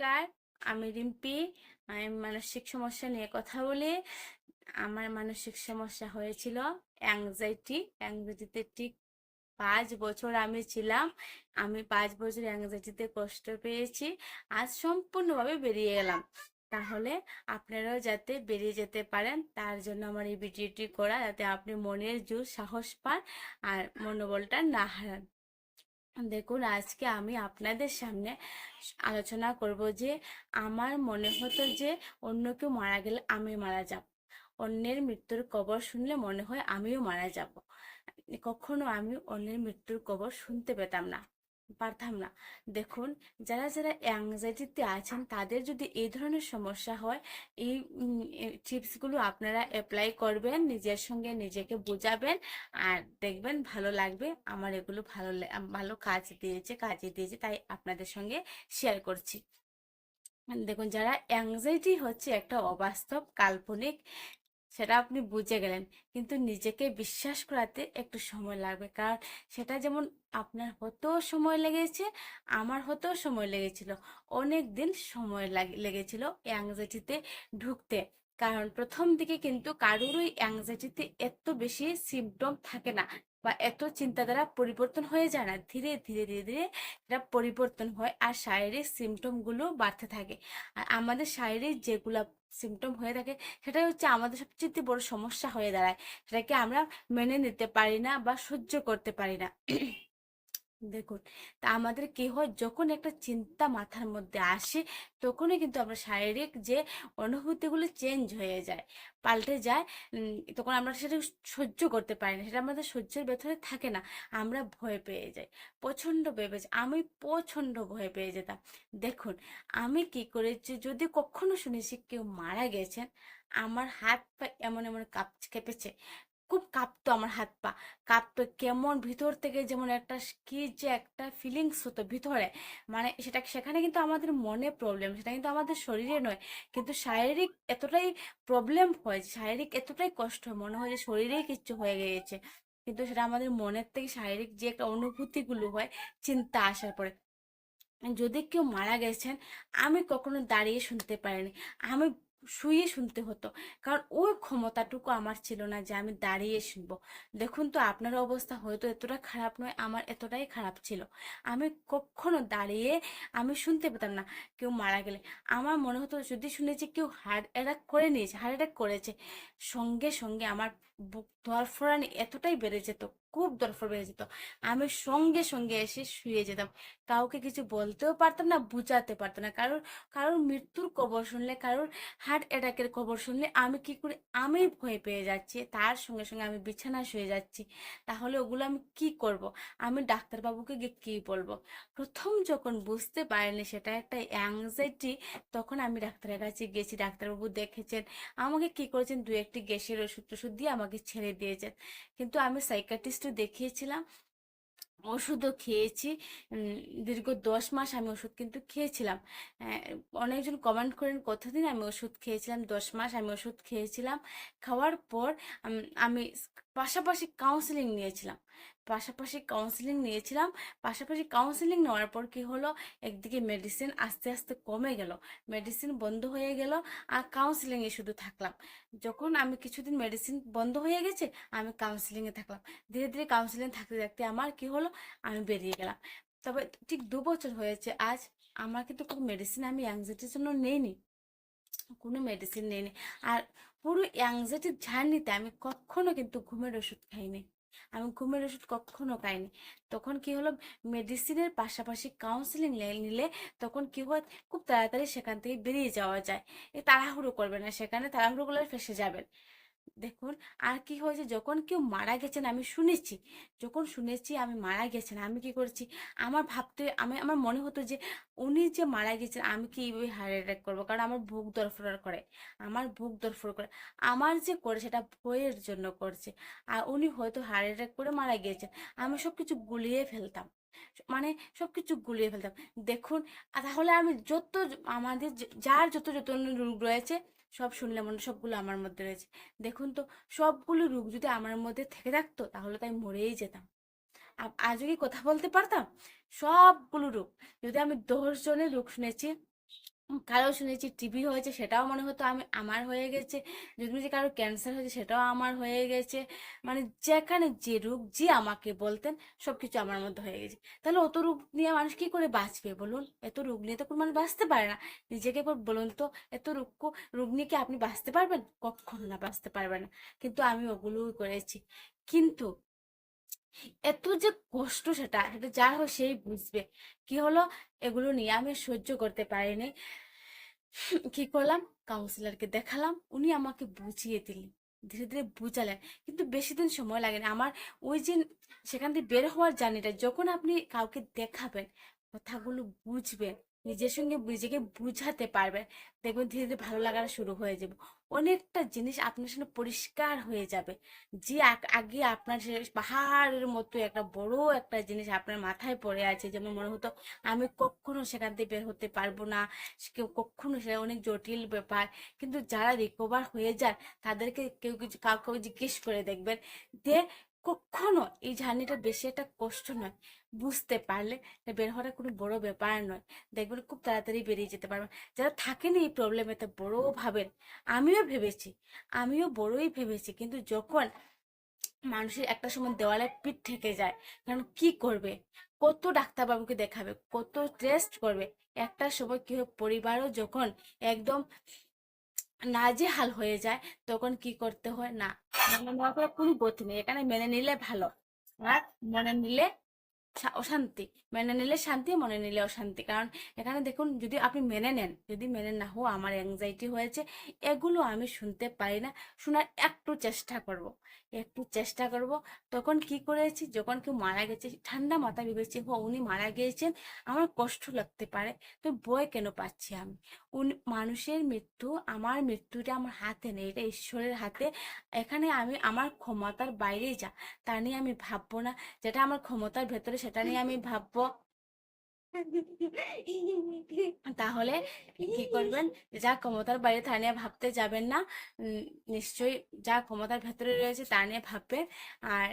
নমস্কার আমি রিম্পি, আমি মানসিক সমস্যা নিয়ে কথা বলি। আমার মানসিক সমস্যা হয়েছিল অ্যাংজাইটি অ্যাংজাইটিতে ঠিক পাঁচ বছর আমি ছিলাম। আমি পাঁচ বছর অ্যাংজাইটিতে কষ্ট পেয়েছি। আজ সম্পূর্ণভাবে বেরিয়ে গেলাম। তাহলে আপনারাও যাতে বেরিয়ে যেতে পারেন, তার জন্য আমার এই ভিডিওটি করা, যাতে আপনি মনের জোর, সাহস পান আর মনোবলটা না হারান। দেখুন, আজকে আমি আপনাদের সামনে আলোচনা করব যে, আমার মনে হতো যে, অন্য কেউ মারা গেলে আমি মারা যাব। অন্যের মৃত্যুর কবর শুনলে মনে হয় আমিও মারা যাব। কখনো আমি অন্যের মৃত্যুর কবর শুনতে পেতাম না। পারতাম না। দেখুন, যারা যারা অ্যাংজাইটিতে আছেন, তাদের যদি এই ধরনের সমস্যা হয়, এই টিপসগুলো আপনারা অ্যাপ্লাই করবেন, নিজের সঙ্গে নিজেকে বোঝাবেন আর দেখবেন ভালো লাগবে। আমার এগুলো ভালো ভালো কাজ দিয়েছে, কাজে দিয়েছে, তাই আপনাদের সঙ্গে শেয়ার করছি। দেখুন, যারা অ্যাংজাইটি হচ্ছে, একটা অবাস্তব, কাল্পনিক সেটা আপনি বুঝে গেলেন। কিন্তু নিজেকে বিশ্বাস করাতে একটু সময় লাগবে। কারণ সেটা যেমন আপনার হতেও সময় লেগেছে, আমার হতেও সময় লেগেছিল। অনেক দিন সময় লাগ- লেগেছিল অ্যাংজাইটিতে ঢুকতে। কারণ প্রথম দিকে কিন্তু কারোরই অ্যাংজাইটিতে এত বেশি সিমটম থাকে না। বা এত চিন্তাধারা পরিবর্তন হয়ে যায় না, ধীরে ধীরে ধীরে ধীরে এটা পরিবর্তন হয় আর শারীরিক সিমটমগুলো বাড়তে থাকে। আর আমাদের শারীরিক যেগুলো সিমটম হয়ে থাকে সেটাই হচ্ছে আমাদের সবচেয়ে বড় সমস্যা হয়ে দাঁড়ায়। সেটাকে আমরা মেনে নিতে পারি না বা সহ্য করতে পারি না। দেখুন, তা আমাদের কি হয় যখন একটা চিন্তা মাথার মধ্যে আসে, তখনই কিন্তু আমরা শারীরিক যে অনুভূতিগুলো চেঞ্জ হয়ে যায়, পাল্টে যায় তখন আমরা সেটা সহ্য করতে পারি না, সেটা আমাদের সহ্যের ভেতরে থাকে না, আমরা ভয় পেয়ে যাই, প্রচণ্ড ভয় পেয়ে যাই, আমি প্রচণ্ড ভয় পেয়ে যেতাম। দেখুন, আমি কি করেছি, যদি কখনো শুনেছি কেউ মারা গেছেন, আমার হাত পা এমন এমন কাঁপ কেঁপেছে খুব কাঁপতো আমার হাত পা। কাঁপতো কেমন ভিতর থেকে যেমন একটা কি যে একটা ফিলিংস হতো ভিতরে। মানে সেটা সেখানে কিন্তু আমাদের মনে প্রবলেম সেটা কিন্তু আমাদের শরীরে নয়। কিন্তু শারীরিক এতটাই প্রবলেম হয় শারীরিক এতটাই কষ্ট হয়, মনে হয় যে শরীরেই কিচ্ছু হয়ে গিয়েছে। কিন্তু সেটা আমাদের মনের থেকে শারীরিক যে একটা অনুভূতিগুলো হয়, চিন্তা আসার পরে। যদি কেউ মারা গেছেন, আমি কখনো দাঁড়িয়ে শুনতে পারিনি। আমি শুয়ে শুনতে হতো। কারণ ওই ক্ষমতাটুকু আমার ছিল না যে আমি দাঁড়িয়ে শুনব। দেখুন তো আপনার অবস্থা হয়তো এতটা খারাপ নয়, আমার এতটাই খারাপ ছিল। আমি কখনো দাঁড়িয়ে আমি শুনতে পেতাম না কেউ মারা গেলে। আমার মনে হতো যদি শুনেছি কেউ হার্ট অ্যাটাক করে নিয়েছে হার্ট অ্যাটাক করেছে, সঙ্গে সঙ্গে আমার বুক ধরফরানি এতটাই বেড়ে যেত। খুব দরফর বেড়ে যেত। আমি সঙ্গে সঙ্গে এসে শুয়ে যেতাম। কাউকে কিছু বলতেও পারতাম না, বুঝাতে পারতাম না। কারোর কারোর মৃত্যুর খবর শুনলে, কারোর হার্ট অ্যাটাকের খবর শুনলে আমি কি করে, আমি ভয় পেয়ে যাচ্ছি, তার সঙ্গে সঙ্গে আমি বিছানায় শুয়ে যাচ্ছি। তাহলে ওগুলো আমি কি করব? আমি ডাক্তারবাবুকে গিয়ে কি বলব? প্রথম যখন বুঝতে পারিনি সেটা একটা অ্যাংজাইটি তখন আমি ডাক্তারের কাছে গেছি। ডাক্তারবাবু দেখেছেন, আমাকে কি করেছেন? দু একটি গ্যাসের ওষুধ টষুধ দিয়ে আমাকে ছেড়ে দিয়েছেন। কিন্তু আমি সাইকাটিস্টও দেখিয়েছিলাম। ওষুধও খেয়েছি। দীর্ঘ দশ মাস আমি ওষুধ কিন্তু খেয়েছিলাম। অনেকজন কমেন্ট করেন, কতদিন আমি ওষুধ খেয়েছিলাম? দশ মাস আমি ওষুধ খেয়েছিলাম। খাওয়ার পর আমি পাশাপাশি কাউন্সেলিং নিয়েছিলাম। পাশাপাশি কাউন্সিলিং নিয়েছিলাম। পাশাপাশি কাউন্সিলিং নেওয়ার পর কি হলো? একদিকে মেডিসিন আস্তে আস্তে কমে গেল মেডিসিন বন্ধ হয়ে গেল আর কাউন্সিলিংয়ে শুধু থাকলাম। যখন আমি কিছুদিন মেডিসিন বন্ধ হয়ে গেছে, আমি কাউন্সিলিংয়ে থাকলাম। ধীরে ধীরে কাউন্সিলিং থাকতে থাকতে আমার কি হলো? আমি বেরিয়ে গেলাম। তবে ঠিক দু বছর হয়েছে আজ, আমার কিন্তু কোনো মেডিসিন আমি অ্যাংজাইটির জন্য নেইনি। কোনো মেডিসিন নেইনি। আর পুরো অ্যাংজাইটির জার্নিতে আমি কখনো কিন্তু ঘুমের ওষুধ খাইনি। আমি ঘুমের ওষুধ কখনো খাইনি। তখন কি হলো মেডিসিনের পাশাপাশি কাউন্সিলিং নিলে তখন কি হয়, খুব তাড়াতাড়ি সেখান থেকে বেরিয়ে যাওয়া যায়। এ তাড়াহুড়ো করবে না, সেখানে তাড়াহুড়ো করলে ফেসে যাবেন। দেখুন, আর কি হয়েছে? যখন কেউ মারা গেছেন, আমি শুনেছি, যখন শুনেছি আমি মারা গেছেন, আমি কি করেছি? আমার ভাবতে, আমি, আমার মনে হতো যে উনি যে মারা গেছেন, আমি কি এইভাবে হার্ট অ্যাটাক করব? কারণ আমার বুক দরফর করে, আমার বুক দরফর করে। আমার যে করে সেটা ভয়ের জন্য করছে। আর উনি হয়তো হার্ট অ্যাটাক করে মারা গিয়েছেন। আমি সব কিছু গুলিয়ে ফেলতাম। মানে সব কিছু গুলিয়ে ফেলতাম। দেখুন, তাহলে আমি যত, আমাদের যার যত যত রোগ রয়েছে সব শুনলে মনে সবগুলো আমার মধ্যে রয়েছে। দেখুন তো, সবগুলো রোগ যদি আমার মধ্যে থেকে থাকতো, তাহলে তাই মরেই যেতাম। আজও কি কথা বলতে পারতাম? সবগুলো রোগ। যদি আমি দশ জনের রোগ শুনেছি কারও শুনেছি টিবি হয়েছে, সেটাও মনে হতো আমি, আমার হয়ে গেছে। যদি যে কারও ক্যান্সার হয়েছে, সেটাও আমার হয়ে গেছে। মানে যেখানে যে রোগ যে আমাকে বলতেন সব কিছু আমার মধ্যে হয়ে গেছে। তাহলে অত রোগ নিয়ে মানুষ কি করে বাঁচবে বলুন? এত রোগ নিয়ে তো কোনো মানুষ বাঁচতে পারে না। নিজেকে বলুন তো, এত রোগ রোগ নিয়ে কি আপনি বাঁচতে পারবেন? কখনো না বাঁচতে পারবেন না। কিন্তু আমি ওগুলোই করেছি। কিন্তু এত যে কষ্ট সেটা সেটা যার হোক সেই বুঝবে। কি হলো? এগুলো নিয়ে আমি সহ্য করতে পারিনি। কি করলাম? কাউন্সিলরকে দেখালাম। উনি আমাকে বুঝিয়ে দিলেন। ধীরে ধীরে বুঝালেন। কিন্তু বেশি দিন সময় লাগে না আমার ওই যে সেখান থেকে বের হওয়ার জার্নিটা যখন আপনি কাউকে দেখাবেন, কথাগুলো বুঝবেন নিজের সঙ্গে নিজেকে বুঝাতে পারবেন। দেখবেন ধীরে ধীরে ভালো লাগাটা শুরু হয়ে যাবে। অনেকটা জিনিস আপনার সামনে পরিষ্কার হয়ে যাবে। যে আগে আপনার পাহাড়ের মতো একটা বড় একটা জিনিস আপনার মাথায় পড়ে আছে, যেমন মনে হতো, আমি কখনো সেখান থেকে বের হতে পারব না। কেউ কখনো সেটা অনেক জটিল ব্যাপার। কিন্তু যারা রিকভার হয়ে যান, তাদেরকে কেউ কিছু, কাউকে জিজ্ঞেস করে দেখবেন যে কখনো এই জার্নিটা বেশি একটা কষ্ট নয়। বুঝতে পারলে বের হওয়াটা কোনো বড় ব্যাপার নয়। দেখবেন খুব তাড়াতাড়ি বেরিয়ে যেতে পারবেন। যারা থাকেন এই প্রবলেম এত বড় ভাবেন। আমিও ভেবেছি, আমিও বড়ই ভেবেছি। কিন্তু যখন মানুষের একটা সময় দেওয়ালে পিঠ থেকে যায়, কারণ কি করবে? কত ডাক্তারবাবুকে দেখাবে? কত টেস্ট করবে? একটা সময় কি পরিবারও যখন একদম নাজেহাল হয়ে যায় তখন কি করতে হয়? না মনে নেওয়া করে কোনো গতি নেই। এখানে মেনে নিলে ভালো। আর মনে নিলে অশান্তি। মেনে নিলে শান্তি, মনে নিলে অশান্তি। কারণ এখানে দেখুন, যদি আপনি মেনে নেন, যদি মেনে না হো আমার অ্যাংজাইটি হয়েছে, এগুলো আমি শুনতে পারি না, শোনার একটু চেষ্টা করব। একটু চেষ্টা করব। তখন কি করেছি, যখন কেউ মারা গেছে, ঠান্ডা মাথা ভেবেছি, হো, উনি মারা গিয়েছেন, আমার কষ্ট লাগতে পারে, তো ভয় কেন পাচ্ছি আমি? উনি, মানুষের মৃত্যু, আমার মৃত্যুটা আমার হাতে নেই, এটা ঈশ্বরের হাতে। এখানে আমি, আমার ক্ষমতার বাইরে যা, তা নিয়ে আমি ভাববো না, যেটা আমার ক্ষমতার ভেতরে সেটা নিয়ে আমি ভাববো। তাহলে কি করবেন? যা ক্ষমতার বাইরে তা নিয়ে ভাবতে যাবেন না। নিশ্চয়ই যা ক্ষমতার ভেতরে রয়েছে তা নিয়ে ভাববেন। আর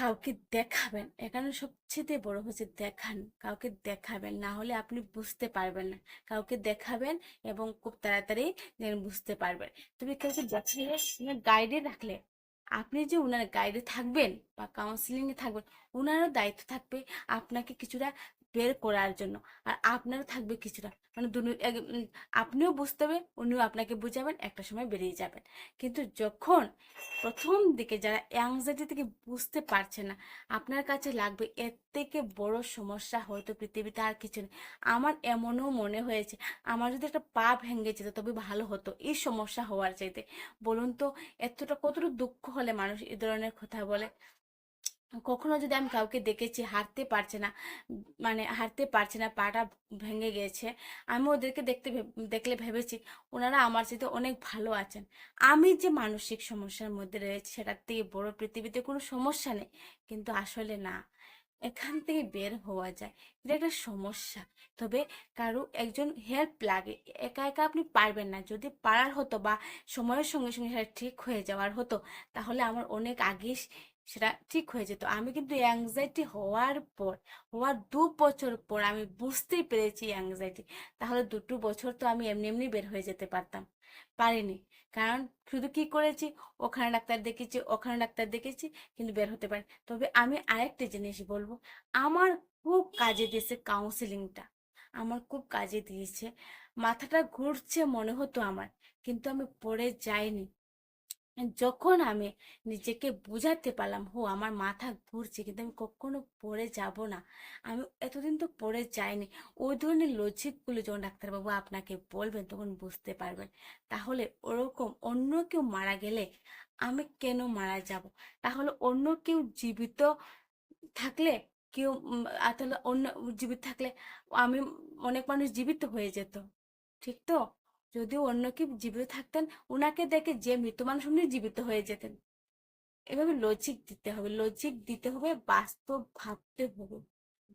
কাউকে দেখাবেন। এখানে সবচেয়ে বড় হচ্ছে দেখান। কাউকে দেখাবেন, না হলে আপনি বুঝতে পারবেন না। কাউকে দেখাবেন এবং খুব তাড়াতাড়ি বুঝতে পারবেন। তুমি কাউকে দেখিয়ে গাইডে রাখলে আপনি যে উনার গাইডে থাকবেন বা কাউন্সিলিংয়ে থাকবেন ওনারও দায়িত্ব থাকবে। আপনাকে কিছুটা বের করার জন্য। আর আপনারও থাকবে কিছুটা। মানে আপনিও বুঝতে হবে, উনিও আপনাকে বুঝাবেন, একটা সময় বেরিয়ে যাবেন। কিন্তু যখন প্রথম দিকে যারা অ্যাংজাইটি থেকে বুঝতে পারছে না, আপনার কাছে লাগবে, এর থেকে বড় সমস্যা হয়তো পৃথিবীতে আর কিছু নেই। আমার এমনও মনে হয়েছে, আমার যদি একটা পা ভেঙে যেত, তবে ভালো হতো এই সমস্যা হওয়ার চাইতে। বলুন তো, এতটা কতটা দুঃখ হলে মানুষ এ ধরনের কথা বলে? কখনো যদি আমি কাউকে দেখেছি হাঁটতে পারছে না মানে হাঁটতে পারছে না, পাটা ভেঙে গেছে, আমি ওদেরকে দেখতে দেখলে ভেবেছি ওনারা আমার সাথে অনেক ভালো আছেন। আমি যে মানসিক সমস্যার মধ্যে রয়েছে সেটার থেকে বড় পৃথিবীতে কোনো সমস্যা নেই, কিন্তু আসলে না। এখান থেকে বের হওয়া যায়, এটা একটা সমস্যা। তবে কারও একজন হেল্প লাগে, একা একা আপনি পারবেন না। যদি পারার হতো বা সময়ের সঙ্গে সঙ্গে সেটা ঠিক হয়ে যাওয়ার হতো, তাহলে আমার অনেক আগে সেটা ঠিক হয়ে যেত। আমি কিন্তু অ্যাংজাইটি হওয়ার পর, হওয়ার দু বছর পর আমি বুঝতেই পেরেছি অ্যাংজাইটি তাহলে দুটো বছর তো আমি এমনি এমনি বের হয়ে যেতে পারতাম। পারিনি। কারণ শুধু কি করেছি? ওখানে ডাক্তার দেখেছি ওখানে ডাক্তার দেখেছি কিন্তু বের হতে পারি তবে আমি আরেকটা জিনিস বলব, আমার খুব কাজে দিয়েছে কাউন্সিলিংটা আমার খুব কাজে দিয়েছে। মাথাটা ঘুরছে মনে হতো আমার, কিন্তু আমি পড়ে যাইনি। যখন আমি নিজেকে বুঝাতে পারলাম, হো, আমার মাথা ঘুরছে, কিন্তু আমি কখনো পড়ে যাব না। আমি এতদিন তো পড়ে যাইনি। ওই ধরনের লজিকগুলো যখন ডাক্তারবাবু আপনাকে বলবেন, তখন বুঝতে পারবেন। তাহলে ওরকম অন্য কেউ মারা গেলে আমি কেন মারা যাব? তাহলে অন্য কেউ জীবিত থাকলে কেউ তাহলে অন্য, জীবিত থাকলে আমি অনেক মানুষ জীবিত হয়ে যেত। ঠিক তো? যদি অন্য কি জীবিত থাকতেন ওনাকে দেখে যে মৃত মানুষ উনি জীবিত হয়ে যেতেন। এভাবে লজিক দিতে হবে লজিক দিতে হবে, বাস্তব ভাবতে হবে,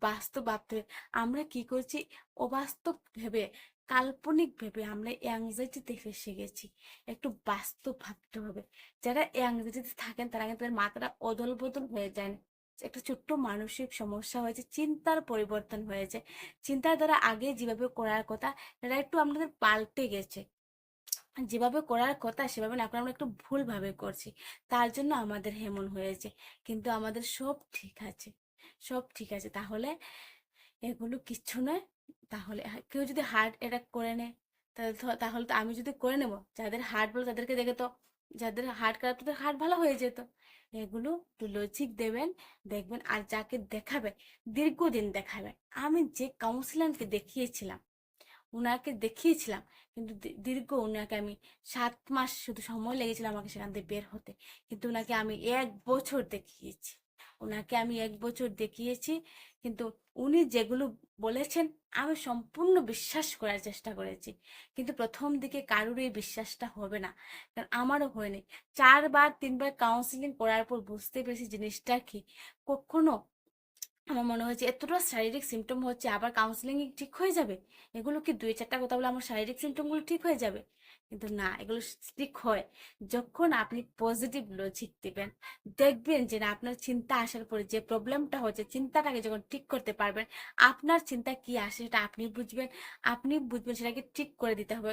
বাস্তব ভাবতে হবে। আমরা কি করছি? অবাস্তব ভেবে, কাল্পনিক ভেবে আমরা অ্যাংজাইটিতে ফেসে গেছি। একটু বাস্তব ভাবতে হবে। যারা অ্যাংজাইটিতে থাকেন, তারা কিন্তু তাদের মাথাটা অদল বদল হয়ে যায় না। একটা ছোট্ট মানসিক সমস্যা হয়েছে, চিন্তার পরিবর্তন হয়েছে। চিন্তার দ্বারা আগে যেভাবে করার কথা এটা একটু আমাদের পাল্টে গেছে। যেভাবে করার কথা, সেভাবে না করে আমরা একটু ভুলভাবে করছি। তার জন্য আমাদের হেমন হয়েছে। কিন্তু আমাদের সব ঠিক আছে। সব ঠিক আছে। তাহলে এগুলো কিচ্ছু নয়। তাহলে কেউ যদি হার্ট অ্যাটাক করে নেয়, তাহলে তো আমি যদি করে নেব, যাদের হার্ট ভালো, তাদেরকে দেখে তো, যাদের হার্ট খারাপ, তাদের হার্ট ভালো হয়ে যেত। এগুলো একটু লজিক দেবেন, দেখবেন আর যাকে দেখাবে, দীর্ঘদিন দেখাবে। আমি যে কাউন্সিলারকে দেখিয়েছিলাম ওনাকে দেখিয়েছিলাম, কিন্তু দীর্ঘ ওনাকে আমি সাত মাস শুধু সময় লেগেছিল আমাকে সেখান থেকে বের হতে। কিন্তু ওনাকে আমি এক বছর দেখিয়েছি। ওনাকে আমি এক বছর দেখিয়েছি কিন্তু উনি যেগুলো বলেছেন, আমি সম্পূর্ণ বিশ্বাস করার চেষ্টা করেছি। কিন্তু প্রথম দিকে কারোর এই বিশ্বাসটা হবে না। কারণ আমারও হয়নি চারবার, তিনবার কাউন্সিলিং করার পর বুঝতে পেরেছি জিনিসটা কি। কখনো আমার মনে হয়েছে এতটা শারীরিক সিমটম হচ্ছে, আবার কাউন্সিলিং ঠিক হয়ে যাবে? এগুলো কি দুই চারটা কথা বলে আমার শারীরিক সিমটমগুলো ঠিক হয়ে যাবে? কিন্তু না, এগুলো ঠিক হয়। যখন আপনি পজিটিভ লজিক দিবেন, দেখবেন যে না, আপনার চিন্তা আসার পরে যে প্রবলেমটা হচ্ছে চিন্তাটাকে যখন ঠিক করতে পারবেন, আপনার চিন্তা কি আসে সেটা আপনি বুঝবেন। আপনি বুঝবেন সেটাকে ঠিক করে দিতে হবে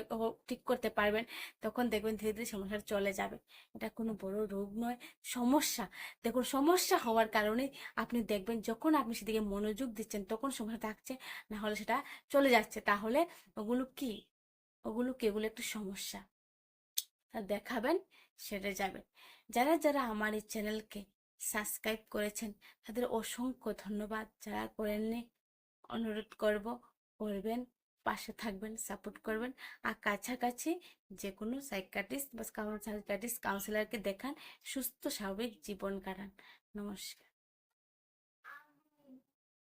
ঠিক করতে পারবেন। তখন দেখবেন ধীরে ধীরে সমস্যাটা চলে যাবে। এটা কোনো বড় রোগ নয়, সমস্যা। দেখুন, সমস্যা হওয়ার কারণে আপনি দেখবেন যখন আপনি সেদিকে মনোযোগ দিচ্ছেন, তখন সমস্যা থাকছে না হলে সেটা চলে যাচ্ছে। তাহলে ওগুলো কি? ওগুলো কি এগুলো একটু সমস্যা? দেখাবেন সেটা যাবে যারা যারা আমার এই চ্যানেলকে সাবস্ক্রাইব করেছেন, তাদের অসংখ্য ধন্যবাদ। যারা করেননি, অনুরোধ করব, করবেন, পাশে থাকবেন, সাপোর্ট করবেন। আর কাছাকাছি যে কোনো সাইকাটিস্ট বা সাইকাটিস্ট কাউন্সিলরকে দেখান, সুস্থ, স্বাভাবিক জীবন কাটান। নমস্কার।